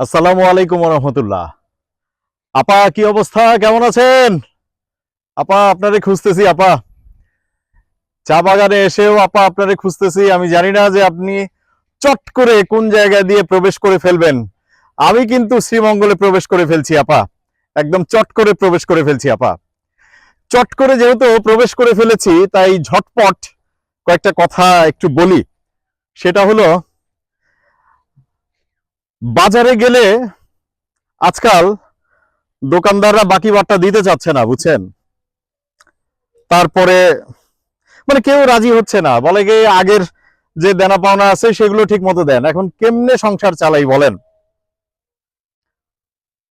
আসসালামু আলাইকুম রহমতুল্লাহ। আপা, কি অবস্থা? কেমন আছেন? আপা, আপনারে খুঁজতেছি, আপা। চা বাগানে এসেও আপা, আপনারে খুঁজতেছি। আমি জানি না যে আপনি চট করে কোন জায়গা দিয়ে প্রবেশ করে ফেলবেন। আমি কিন্তু শ্রীমঙ্গলে প্রবেশ করে ফেলছি, আপা। একদম চট করে প্রবেশ করে ফেলছি, আপা। চট করে যেহেতু প্রবেশ করে ফেলেছি, তাই ঝটপট কয়েকটা কথা একটু বলি। সেটা হলো বাজারে গেলে আজকাল দোকানদাররা বাকি বাট্টা দিতে চাচ্ছে না, বুঝছেন? তারপরে মানে কেউ রাজি হচ্ছে না। বলে কি, আগের যে দেনা পাওনা আছে সেগুলো ঠিক মতো দেন। এখন কেমনে সংসার চালাই বলেন?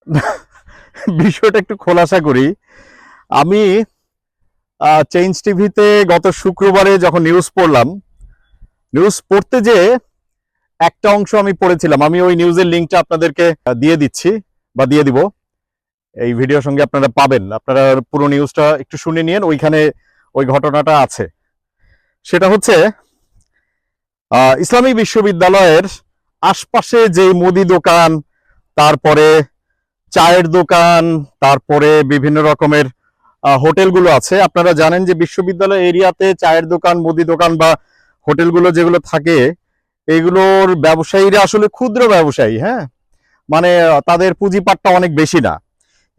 বিষয়টা একটু খোলাসা করি। আমি চেঞ্জ টিভিতে গত শুক্রবারে যখন নিউজ পড়লাম নিউজ পড়তে যে একটা অংশ আমি পড়েছিলাম। আমি ওই নিউজের লিঙ্কটা আপনাদেরকে দিয়ে দিচ্ছি বা দিয়ে দিব। এই ভিডিওর সঙ্গে আপনারা পাবেন। আপনারা পুরো নিউজটা একটু শুনে নিন ওইখানে ওই ঘটনাটা আছে। সেটা হচ্ছে ইসলামী বিশ্ববিদ্যালয়ের আশপাশে যে মুদি দোকান, তারপরে চায়ের দোকান, তারপরে বিভিন্ন রকমের হোটেলগুলো আছে। আপনারা জানেন যে বিশ্ববিদ্যালয় এরিয়াতে চায়ের দোকান, মুদি দোকান বা হোটেলগুলো যেগুলো থাকে এগুলোর ব্যবসায়ীরা আসলে ক্ষুদ্র ব্যবসায়ী হ্যাঁ? মানে তাদের পুঁজিপাটটা অনেক বেশি না।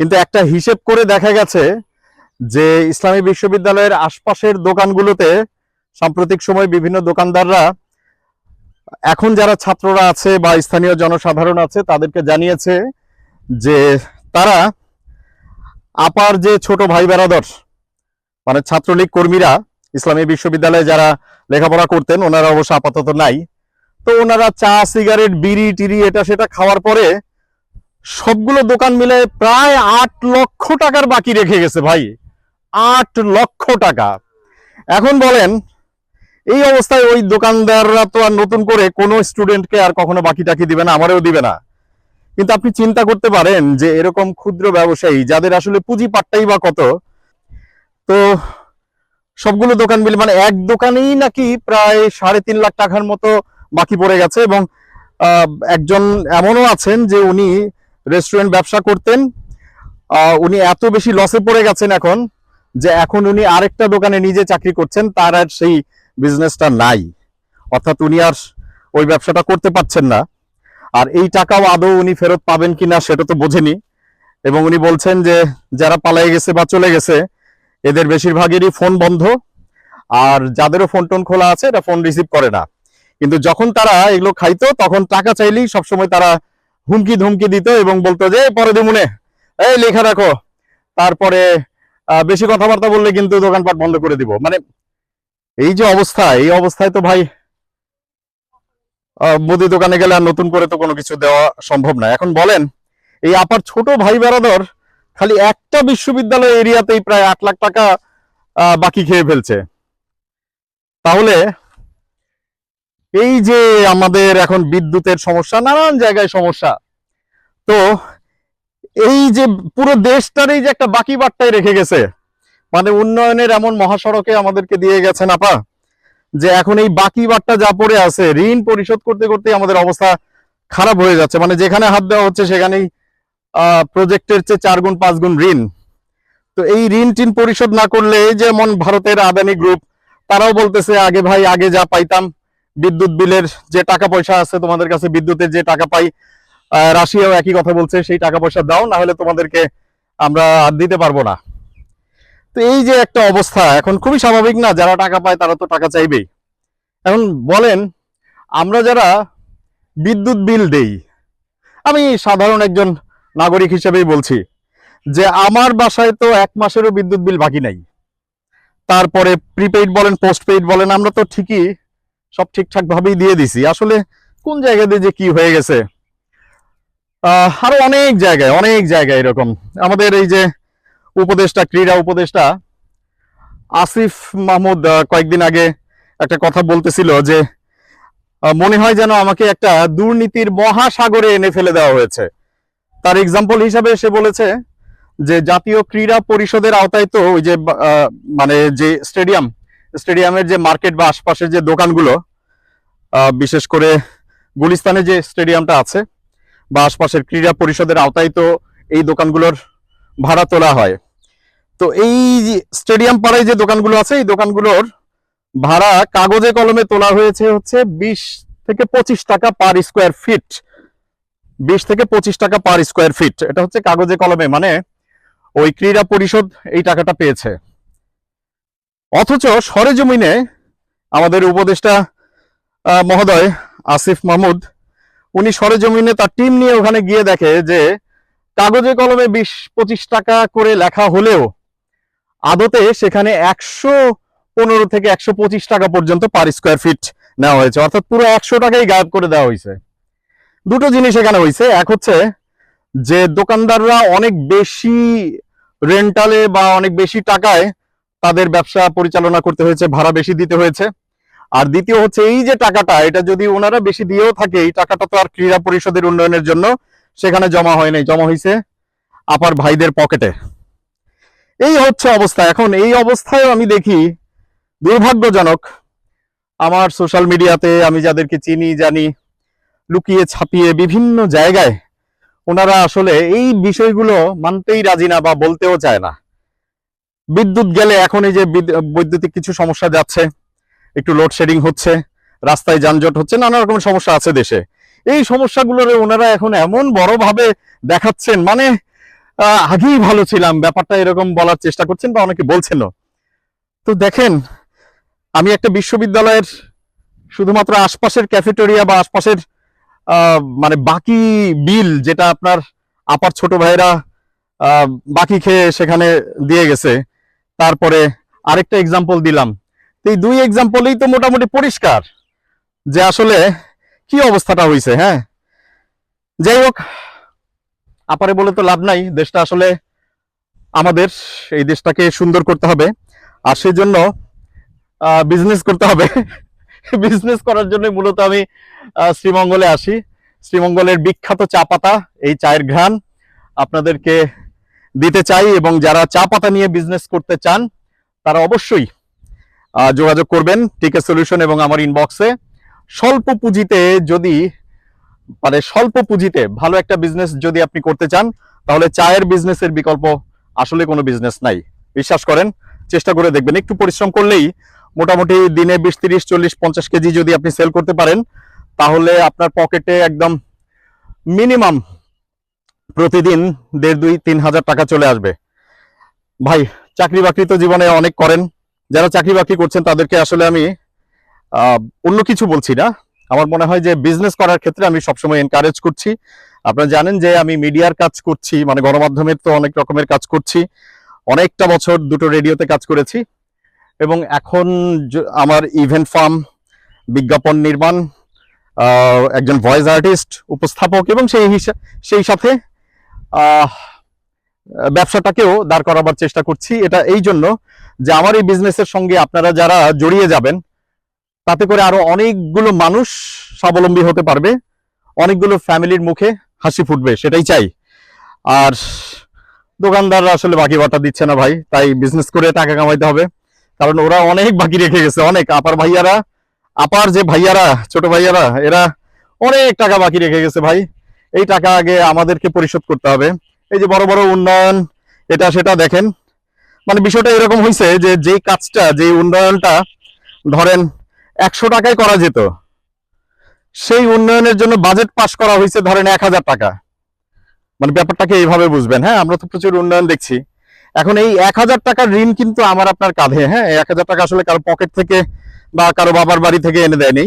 কিন্তু একটা হিসেব করে দেখা গেছে যে ইসলামী বিশ্ববিদ্যালয়ের আশপাশের দোকানগুলোতে সাম্প্রতিক সময় বিভিন্ন দোকানদাররা এখন যারা ছাত্ররা আছে বা স্থানীয় জনসাধারণ আছে, তাদেরকে জানিয়েছে যে তারা আপার যে ছোট ভাই বেরাদর মানে ছাত্রলীগ কর্মীরা ইসলামী বিশ্ববিদ্যালয়ে যারা লেখাপড়া করতেন, ওনারা অবশ্য আপাতত নাই। তো ওনারা চা, সিগারেট, বিড়ি, টিড়ি, এটা সেটা খাওয়ার পরে সবগুলো দোকান মিলে প্রায় আট লক্ষ টাকার বাকি রেখে গেছে ভাই। আট লক্ষ টাকা। এখন বলেন, এই অবস্থায় ওই দোকানদাররা তো আর নতুন করে কোনো স্টুডেন্টকে আর কখনো বাকি টাকি দিবে না, আমারও দিবে না। কিন্তু আপনি চিন্তা করতে পারেন যে এরকম ক্ষুদ্র ব্যবসায়ী, যাদের আসলে পুঁজি পাট্টাই বা কত, তো সবগুলো দোকান মিলে মানে এক দোকানেই নাকি প্রায় সাড়ে তিন লাখ টাকার মতো বাকি পড়ে গেছে এবং একজন এমনও আছেন যে উনি রেস্টুরেন্ট ব্যবসা করতেন। উনি এত বেশি লসে পড়ে গেছেন এখন যে এখন উনি আরেকটা দোকানে নিজে চাকরি করছেন, তার আর সেই বিজনেসটা নাই। অর্থাৎ উনি আর ওই ব্যবসাটা করতে পারছেন না। আর এই টাকাও আদৌ উনি ফেরত পাবেন কিনা সেটা তো বোঝেনি। এবং উনি বলছেন যে যারা পালাই গেছে বা চলে গেছে, এদের বেশিরভাগেরই ফোন বন্ধ। আর যাদেরও ফোন টোন খোলা আছে এটা ফোন রিসিভ করে না। কিন্তু যখন তারা এগুলো খাইতো, তখন টাকা চাইলেই সবসময় তারা হুমকি ধুমকি দিত এবং বলতো যে পরে দিমুনে এই, লেখা রাখো। তারপরে বেশি কথাবার্তা বললে কিন্তু দোকানপাট বন্ধ করে দিব। মানে এই যে অবস্থা, এই অবস্থায় তো ভাই মুদি দোকানে গেলে আর নতুন করে তো কোনো কিছু দেওয়া সম্ভব না। এখন বলেন, এই আপার ছোট ভাই বেড়াদর খালি একটা বিশ্ববিদ্যালয় এরিয়াতেই প্রায় আট লাখ টাকা বাকি খেয়ে ফেলছে। তাহলে এই যে আমাদের এখন বিদ্যুতের সমস্যা, নানান জায়গায় সমস্যা। তো এই যে পুরো দেশটার এই যে একটা বাকি বার্তায় রেখে গেছে। মানে উন্নয়নের এমন মহাসড়কে আমাদেরকে দিয়ে গেছেন আপা, যে এখন এই বাকি বার্তা যা পড়ে আছে, ঋণ পরিশোধ করতে করতে আমাদের অবস্থা খারাপ হয়ে যাচ্ছে। মানে যেখানে হাত দেওয়া হচ্ছে সেখানেই প্রজেক্টের চেয়ে চার গুণ, পাঁচ গুণ ঋণ। তো এই ঋণ টিন পরিশোধ না করলে, যেমন ভারতের আদানি গ্রুপ তারাও বলতেছে, আগে ভাই, আগে যা পাইতাম। বিদ্যুৎ বিলের যে টাকা পয়সা আছে তোমাদের কাছে বিদ্যুতের যে টাকা পাই রাশিয়াও একই কথা বলছে, সেই টাকা পয়সা দাও, না হলে তোমাদেরকে আমরা আর দিতে পারব না। তো এই যে একটা অবস্থা, এখন খুবই স্বাভাবিক না, যারা টাকা পায় তারা তো টাকা চাইবেই। এখন বলেন, আমরা যারা বিদ্যুৎ বিল দেই, আমি সাধারণ একজন নাগরিক হিসেবেই বলছি যে আমার বাসায় তো এক মাসেরও বিদ্যুৎ বিল বাকি নাই। তারপরে প্রিপেইড বলেন পোস্টপেইড বলেন, আমরা তো ঠিকই সব ঠিকঠাক ভাবেই দিয়ে দিছি। আসলে কোন জায়গা দিয়ে যে কি হয়ে গেছে? আরও অনেক জায়গায় অনেক জায়গায় এরকম। আমাদের এই যে উপদেষ্টা, ক্রীড়া উপদেষ্টা আসিফ মাহমুদ কয়েকদিন আগে একটা কথা বলতেছিল যে মনে হয় যেন আমাকে একটা দুর্নীতির মহাসাগরে এনে ফেলে দেওয়া হয়েছে। তার এক্সাম্পল হিসাবে সে বলেছে যে, জাতীয় ক্রীড়া পরিষদের আওতায় তো ওই যে মানে যে স্টেডিয়াম স্টেডিয়ামের যে মার্কেট বা আশপাশের যে দোকানগুলো বিশেষ করে গুলিস্তানে যে স্টেডিয়ামটা আছে বা আশপাশের ক্রীড়া পরিষদের আওতায় তো এই দোকানগুলোর ভাড়া তোলা হয়। তো এই স্টেডিয়াম পাড়ায় যে দোকানগুলো আছে, এই দোকানগুলোর ভাড়া কাগজে কলমে তোলা হয়েছে হচ্ছে বিশ থেকে পঁচিশ টাকা পার স্কোয়ার ফিট। বিশ থেকে পঁচিশ টাকা পার স্কোয়ার ফিট। এটা হচ্ছে কাগজে কলমে মানে ওই ক্রীড়া পরিষদ এই টাকাটা পেয়েছে। অথচ সরেজমিনে আমাদের উপদেষ্টা মহোদয় আসিফ মাহমুদ, উনি সরেজমিনে তার টিম নিয়ে ওখানে গিয়ে দেখে যে কাগজে কলমে বিশ, পঁচিশ টাকা করে লেখা হলেও আদতে সেখানে একশো পনেরো থেকে একশো পঁচিশ টাকা পর্যন্ত পার স্কোয়ার ফিট নেওয়া হয়েছে। অর্থাৎ পুরো একশো টাকাই গায়েব করে দেওয়া হয়েছে। দুটো জিনিস এখানে হয়েছে। এক হচ্ছে যে দোকানদাররা অনেক বেশি রেন্টালে বা অনেক বেশি টাকায় তাদের ব্যবসা পরিচালনা করতে হয়েছে, ভাড়া বেশি দিতে হয়েছে। আর দ্বিতীয় হচ্ছে এই যে টাকাটা, এটা যদি ওনারা বেশি দিয়েও থাকে, এই টাকাটা তো আর ক্রীড়া পরিষদের উন্নয়নের জন্য সেখানে জমা হয় নাই, জমা হয়েছে আপার ভাইদের পকেটে। এই হচ্ছে অবস্থা। এখন এই অবস্থায় আমি দেখি দুর্ভাগ্যজনক আমার সোশ্যাল মিডিয়াতে আমি যাদেরকে চিনি, জানি, লুকিয়ে ছাপিয়ে বিভিন্ন জায়গায় ওনারা আসলে এই বিষয়গুলো মানতেই রাজি না বা বলতেও চায় না। বিদ্যুৎ গেলে এখন এই যে বিদ- বৈদ্যুতিক কিছু সমস্যা যাচ্ছে, একটু লোডশেডিং হচ্ছে, রাস্তায় যানজট হচ্ছে, নানা রকমের সমস্যা আছে দেশে। এই সমস্যাগুলোর ওনারা এখন এমন বড়ভাবে দেখাচ্ছেন মানে আগেই ভালো ছিলাম, ব্যাপারটা এরকম বলার চেষ্টা করছেন বা অনেকে বলছেনও। তো দেখেন, আমি একটা বিশ্ববিদ্যালয়ের শুধুমাত্র আশপাশের ক্যাফেটেরিয়া বা আশপাশের মানে বাকি বিল যেটা আপনার আপার ছোট ভাইরা বাকি খেয়ে সেখানে দিয়ে গেছে তারপরে আরেকটা এক্সাম্পল দিলাম। এই দুই এক্সাম্পলেই তো মোটামুটি পরিষ্কার যে আসলে কি অবস্থাটা হয়েছে হ্যাঁ? যাই হোক, আপারে বলে তো লাভ নাই, দেশটা আসলে আমাদের, এই দেশটাকে সুন্দর করতে হবে। আর সেই জন্য বিজনেস করতে হবে। বিজনেস করার জন্য মূলত আমি শ্রীমঙ্গলে আসি। শ্রীমঙ্গলের বিখ্যাত চা পাতা, এই চায়ের ঘ্রাণ, আপনাদেরকে দিতে চাই এবং যারা চা পাতা নিয়ে বিজনেস করতে চান, তারা অবশ্যই যোগাযোগ করবেন টিকে সলিউশন এবং আমার ইনবক্সে স্বল্প পুঁজিতে যদি মানে স্বল্প পুঁজিতে ভালো একটা বিজনেস যদি আপনি করতে চান, তাহলে চায়ের বিজনেসের বিকল্প আসলে কোনো বিজনেস নাই। বিশ্বাস করেন, চেষ্টা করে দেখবেন। একটু পরিশ্রম করলেই মোটামুটি দিনে বিশ, তিরিশ, চল্লিশ, পঞ্চাশ কেজি যদি আপনি সেল করতে পারেন, তাহলে আপনার পকেটে একদম মিনিমাম প্রতিদিন দেড় দুই, তিন হাজার টাকা চলে আসবে। ভাই চাকরি বাকরি তো জীবনে অনেক করেন। যারা চাকরি বাকরি করছেন, তাদেরকে আসলে আমি অন্য কিছু বলছি না। আমার মনে হয় যে বিজনেস করার ক্ষেত্রে আমি সবসময় এনকারেজ করছি। আপনারা জানেন যে আমি মিডিয়ার কাজ করছি মানে গণমাধ্যমের তো অনেক রকমের কাজ করছি। অনেকটা বছর দুটো রেডিওতে কাজ করেছি। এবং এখন আমার ইভেন্ট ফার্ম বিজ্ঞাপন নির্মাণ একজন ভয়েস আর্টিস্ট উপস্থাপক এবং সেই সেই সাথে ব্যবসাটাকেও দাঁড় করাবার চেষ্টা করছি। এটা এই জন্য যে আমার এই বিজনেসের সঙ্গে আপনারা যারা জড়িয়ে যাবেন, তাতে করে আরও অনেকগুলো মানুষ স্বাবলম্বী হতে পারবে, অনেকগুলো ফ্যামিলির মুখে হাসি ফুটবে, সেটাই চাই। আর দোকানদাররা আসলে বাকি বাটা দিচ্ছে না ভাই, তাই বিজনেস করে টাকা কামাইতে হবে, কারণ ওরা অনেক বাকি রেখে গেছে, অনেক। আপার ভাইয়ারা, আপার যে ভাইয়ারা, ছোট ভাইয়ারা, এরা অনেক টাকা বাকি রেখে গেছে ভাই। এই টাকা আগে আমাদেরকে পরিশোধ করতে হবে। এই যে বড় বড় উন্নয়ন, এটা সেটা দেখেন। মানে বিষয়টা এরকম হয়েছে যে যেই কাজটা যে উন্নয়নটা ধরেন একশো টাকায় করা যেত, সেই উন্নয়নের জন্য বাজেট পাস করা হয়েছে ধরেন এক হাজার টাকা। মানে ব্যাপারটাকে এইভাবে বুঝবেন। হ্যাঁ আমরা তো প্রচুর উন্নয়ন দেখছি। এখন এই এক হাজার টাকার ঋণ কিন্তু আমার আপনার কাঁধে। হ্যাঁ এক হাজার টাকা আসলে কারও পকেট থেকে বা কারও বাবার বাড়ি থেকে এনে দেয়নি।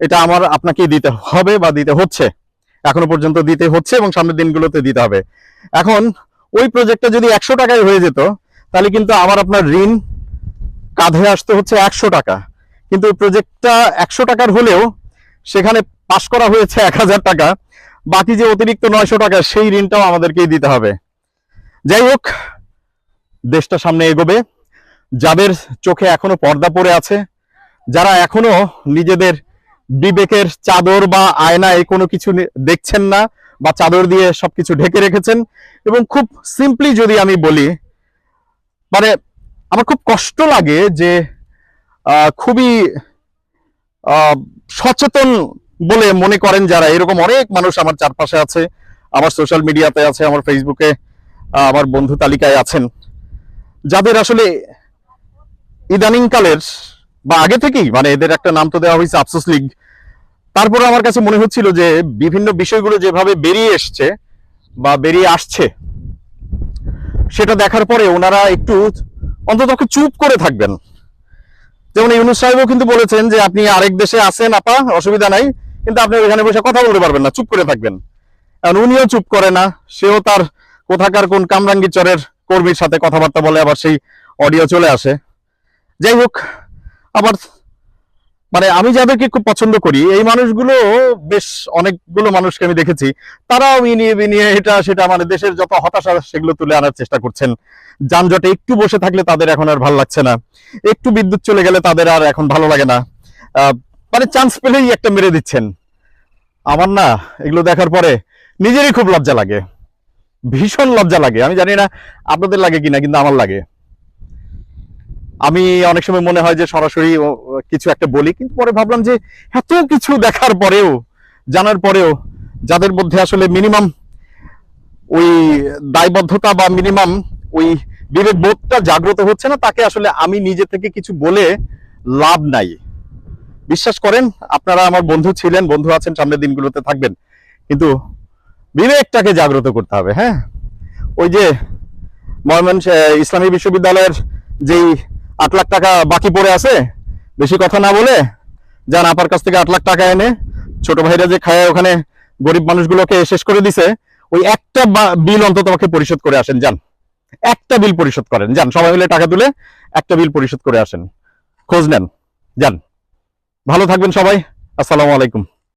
এটা আমার আপনাকেই দিতে হবে বা দিতে হচ্ছে। এখনও পর্যন্ত দিতে হচ্ছে এবং সামনের দিনগুলোতে দিতে হবে। এখন ওই প্রজেক্টটা যদি একশো টাকায় হয়ে যেত, তাহলে কিন্তু আমার আপনার ঋণ কাঁধে আসতে হচ্ছে একশো টাকা। কিন্তু ওই প্রজেক্টটা একশো টাকার হলেও সেখানে পাশ করা হয়েছে এক হাজার টাকা, বাকি যে অতিরিক্ত নয়শো টাকা, সেই ঋণটাও আমাদেরকেই দিতে হবে। যাই হোক, দেশটা সামনে এগোবে। যাদের চোখে এখনও পর্দা পড়ে আছে। যারা এখনও নিজেদের বিবেকের চাদর বা আয়নায় কোনো কিছু দেখছেন না বা চাদর দিয়ে সবকিছু ঢেকে রেখেছেন। এবং খুব সিম্পলি যদি আমি বলি মানে আমার খুব কষ্ট লাগে যে খুবই সচেতন বলে মনে করেন যারা। এরকম অনেক মানুষ আমার চারপাশে আছে, আমার সোশ্যাল মিডিয়াতে আছে, আমার ফেসবুকে আমার বন্ধু তালিকায় আছেন। যাদের আসলে ইদানিং কালের বা আগে থেকেই মানে এদের একটা নাম তো দেওয়া হয়েছে আফসোস লীগ। তারপরে আমার কাছে মনে হচ্ছিল যে বিভিন্ন বিষয়গুলো যেভাবে বেরিয়ে এসছে বা বেরিয়ে আসছে, সেটা দেখার পরে ওনারা একটু অন্তত চুপ করে থাকবেন। যেমন ইউনুস সাহেবও কিন্তু বলেছেন যে, আপনি আরেক দেশে আছেন আপা, অসুবিধা নাই, কিন্তু আপনি ওখানে বসে কথা বলতে পারবেন না, চুপ করে থাকবেন। কারণ উনিও চুপ করে না, সেও তার কোথাকার কোন কামরাঙ্গি চরের কর্মীর সাথে কথাবার্তা বলে, আবার সেই অডিও চলে আসে। যাই হোক আবার মানে আমি যাদেরকে খুব পছন্দ করি, এই মানুষগুলো বেশ অনেকগুলো মানুষকে আমি দেখেছি। তারাও ইনিয়ে বিনিয়ে এটা, সেটা মানে দেশের যত হতাশা, সেগুলো তুলে আনার চেষ্টা করছেন। যানজটে একটু বসে থাকলে তাদের এখন আর ভালো লাগছে না। একটু বিদ্যুৎ চলে গেলে তাদের আর এখন ভালো লাগে না। মানে চান্স পেলেই একটা মেরে দিচ্ছেন। আমার না, এগুলো দেখার পরে নিজেরই খুব লজ্জা লাগে। ভীষণ লজ্জা লাগে। আমি জানি না আপনাদের লাগে কিনা, কিন্তু আমার লাগে। আমি অনেক সময় মনে হয় যে সরাসরি কিছু একটা বলি, কিন্তু পরে ভাবলাম যে এত কিছু দেখার পরেও, জানার পরেও যাদের মধ্যে আসলে মিনিমাম ওই দায়বদ্ধতা বা মিনিমাম ওই বিবেক বোধটা জাগ্রত হচ্ছে না, তাকে আসলে আমি নিজে থেকে কিছু বলে লাভ নাই। বিশ্বাস করেন, আপনারা আমার বন্ধু ছিলেন, বন্ধু আছেন, সামনের দিনগুলোতে থাকবেন, কিন্তু বিবেকটাকে জাগ্রত করতে হবে হ্যাঁ? ওই যে ময়মন ইসলামী বিশ্ববিদ্যালয়ের যেই আট লাখ টাকা বাকি পড়ে আছে। বেশি কথা না বলে যান আপার কাছ থেকে আট লাখ টাকা এনে ছোট ভাইরা যে খায় ওখানে গরিব মানুষগুলোকে শেষ করে দিছে, ওই একটা বিল অন্তত আমাকে পরিশোধ করে আসেন, যান। একটা বিল পরিশোধ করেন, যান। সবাই মিলে টাকা তুলে একটা বিল পরিশোধ করে আসেন। খোঁজ নেন, যান। ভালো থাকবেন সবাই। আসসালামু আলাইকুম।